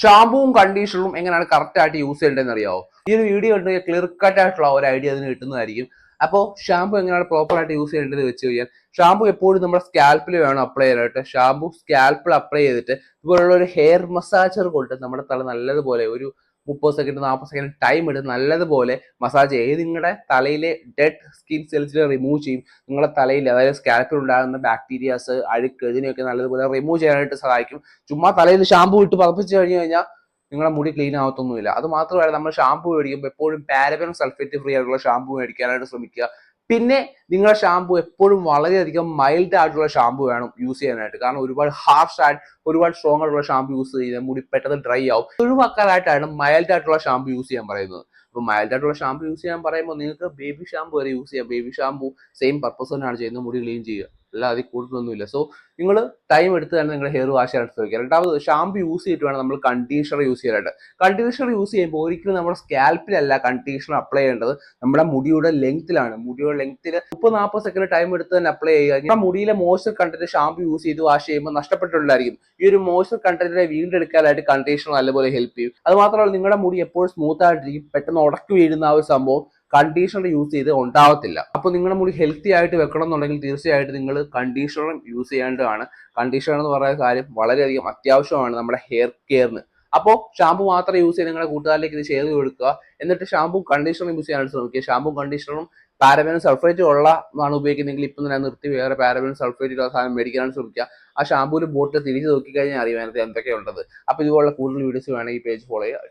ഷാമ്പുവും കണ്ടീഷണറും എങ്ങനെയാണ് കറക്റ്റ് ആയിട്ട് യൂസ് ചെയ്യേണ്ടതെന്ന് അറിയാവോ? ഈ ഒരു വീഡിയോ ഉണ്ടെങ്കിൽ ക്ലിയർ കട്ട് ആയിട്ടുള്ള ഒരു ഐഡിയ അതിന് കിട്ടുന്നതായിരിക്കും. അപ്പോൾ ഷാമ്പു എങ്ങനെയാണ് പ്രോപ്പർ ആയിട്ട് യൂസ് ചെയ്യേണ്ടത് വെച്ച് കഴിഞ്ഞാൽ ഷാമ്പു എപ്പോഴും നമ്മുടെ സ്കാൽപ്പിൽ വേണം അപ്ലൈ ചെയ്യാനായിട്ട്. ഷാമ്പു സ്കാൽപ്പിൽ അപ്ലൈ ചെയ്തിട്ട് ഇതുപോലുള്ള ഒരു ഹെയർ മസാജർ കൊണ്ട് നമ്മുടെ തല നല്ലതുപോലെ ഒരു മുപ്പത് സെക്കൻഡ് നാൽപ്പത് സെക്കൻഡ് ടൈം എടുത്ത് നല്ലതുപോലെ മസാജ് ചെയ്ത് നിങ്ങളുടെ തലയിലെ ഡെഡ് സ്കിൻ സെൽസിനെ റിമൂവ് ചെയ്യും. നിങ്ങളുടെ തലയിൽ അതായത് സ്കാൽപ്പിൽ ഉണ്ടാകുന്ന ബാക്ടീരിയാസ് അഴുക്ക് ഇതിനെയൊക്കെ നല്ലതുപോലെ റിമൂവ് ചെയ്യാനായിട്ട് സഹായിക്കും. ചുമ്മാ തലയിൽ ഷാമ്പു ഇട്ട് പതപ്പിച്ച് കഴിഞ്ഞു കഴിഞ്ഞാൽ നിങ്ങളുടെ മുടി ക്ലീൻ ആവത്തൊന്നുമില്ല. അത് മാത്രമല്ല നമ്മൾ ഷാമ്പു മേടിക്കുമ്പോൾ എപ്പോഴും പാരബൻ സൾഫേറ്റ് ഫ്രീ ആയിട്ടുള്ള ഷാമ്പു മേടിക്കാനായിട്ട് ശ്രമിക്കുക. പിന്നെ നിങ്ങളുടെ ഷാമ്പു എപ്പോഴും വളരെയധികം മൈൽഡ് ആയിട്ടുള്ള ഷാമ്പു വേണം യൂസ് ചെയ്യാനായിട്ട്. കാരണം ഒരുപാട് ഹാർഷ് ആയിട്ട് ഒരുപാട് സ്ട്രോങ് ആയിട്ടുള്ള ഷാമ്പു യൂസ് ചെയ്താൽ മുടി പെട്ടെന്ന് ഡ്രൈ ആവും. ഒഴിവാക്കാനായിട്ടാണ് മൈൽഡ് ആയിട്ടുള്ള ഷാമ്പു യൂസ് ചെയ്യാൻ പറയുന്നത്. അപ്പോൾ മൈൽഡ് ആയിട്ടുള്ള ഷാമ്പു യൂസ് ചെയ്യാൻ പറയുമ്പോൾ നിങ്ങൾക്ക് ബേബി ഷാമ്പു വരെ യൂസ് ചെയ്യാം. ബേബി ഷാമ്പു സെയിം പർപ്പസ് തന്നെയാണ് ചെയ്യുന്നത്. മുടി ക്ലീൻ ചെയ്യുക. അല്ലാതെ അതിൽ കൂടുതലൊന്നുമില്ല സോ നിങ്ങൾ ടൈം എടുത്ത് തന്നെ നിങ്ങളുടെ ഹെയർ വാഷ് ചെയ്യാൻ ശ്രമിക്കുക. രണ്ടാമത് ഷാമ്പു യൂസ് ചെയ്തിട്ട് വേണം നമ്മൾ കണ്ടീഷണർ യൂസ് ചെയ്യാനായിട്ട്. കണ്ടീഷണർ യൂസ് ചെയ്യുമ്പോൾ ഒരിക്കലും നമ്മുടെ സ്കാൽപ്പിലല്ല കണ്ടീഷണർ അപ്ലൈ ചെയ്യേണ്ടത്. നമ്മുടെ മുടിയുടെ ലെങ്ത്തിലാണ് മുടിയുടെ ലെങ്ത്തിൽ മുപ്പത് നാൽപ്പത് സെക്കൻഡ് ടൈം എടുത്ത് തന്നെ അപ്ലൈ ചെയ്യുക. നമ്മുടെ മുടിയിലെ മോയ്സ്ചർ കണ്ടന്റ് ഷാമ്പു യൂസ് ചെയ്ത് വാഷ് ചെയ്യുമ്പോൾ നഷ്ടപ്പെട്ടിട്ടുണ്ടായിരിക്കും ഈ ഒരു മോയ്സ്ചർ കണ്ടന്റിനെ വീണ്ടെടുക്കാനായിട്ട് കണ്ടീഷണർ നല്ലപോലെ ഹെൽപ്പ് ചെയ്യും. അത് മാത്രമല്ല നിങ്ങളുടെ മുടി എപ്പോഴും സ്മൂത്ത് ആയിട്ടിരിക്കും. പെട്ടെന്ന് ഉടക്കി വീഴുന്ന ആ ഒരു സംഭവം കണ്ടീഷണർ യൂസ് ചെയ്ത് ഉണ്ടാവത്തില്ല. അപ്പോൾ നിങ്ങളുടെ മുടി ഹെൽത്തി ആയിട്ട് വെക്കണം എന്നുണ്ടെങ്കിൽ തീർച്ചയായിട്ടും നിങ്ങൾ കണ്ടീഷണറും യൂസ് ചെയ്യേണ്ടതാണ്. കണ്ടീഷണർ എന്ന് പറയുന്ന കാര്യം വളരെയധികം അത്യാവശ്യമാണ് നമ്മുടെ ഹെയർ കെയറിന് അപ്പോൾ ഷാമ്പു മാത്രം യൂസ് ചെയ്ത് നിങ്ങളുടെ കൂട്ടുകാരിലേക്ക് ഇത് ചെയ്ത് കൊടുക്കുക. എന്നിട്ട് ഷാമ്പു കണ്ടീഷണറും യൂസ് ചെയ്യാനായിട്ട് ശ്രമിക്കുക. ഷാമ്പു കണ്ടീഷണറും പാരബൻ സൾഫേറ്റ് ഉള്ള ആണ് ഉപയോഗിക്കുന്നതെങ്കിൽ ഇപ്പം തന്നെ നിർത്തി വേറെ പാരബൻ സൾഫേറ്റ് ഉള്ള സാധനം മേടിക്കാനാണ് ശ്രമിക്കുക. ആ ഷാമ്പൂൽ ബോട്ടിൽ തിരിച്ച് നോക്കിക്കഴിഞ്ഞാൽ അറിയാം എന്തൊക്കെയുള്ളത് അപ്പോൾ ഇതുപോലുള്ള കൂടുതൽ വീഡിയോസ് വേണമെങ്കിൽ ഈ പേജ് ഫോളോ ചെയ്യുക.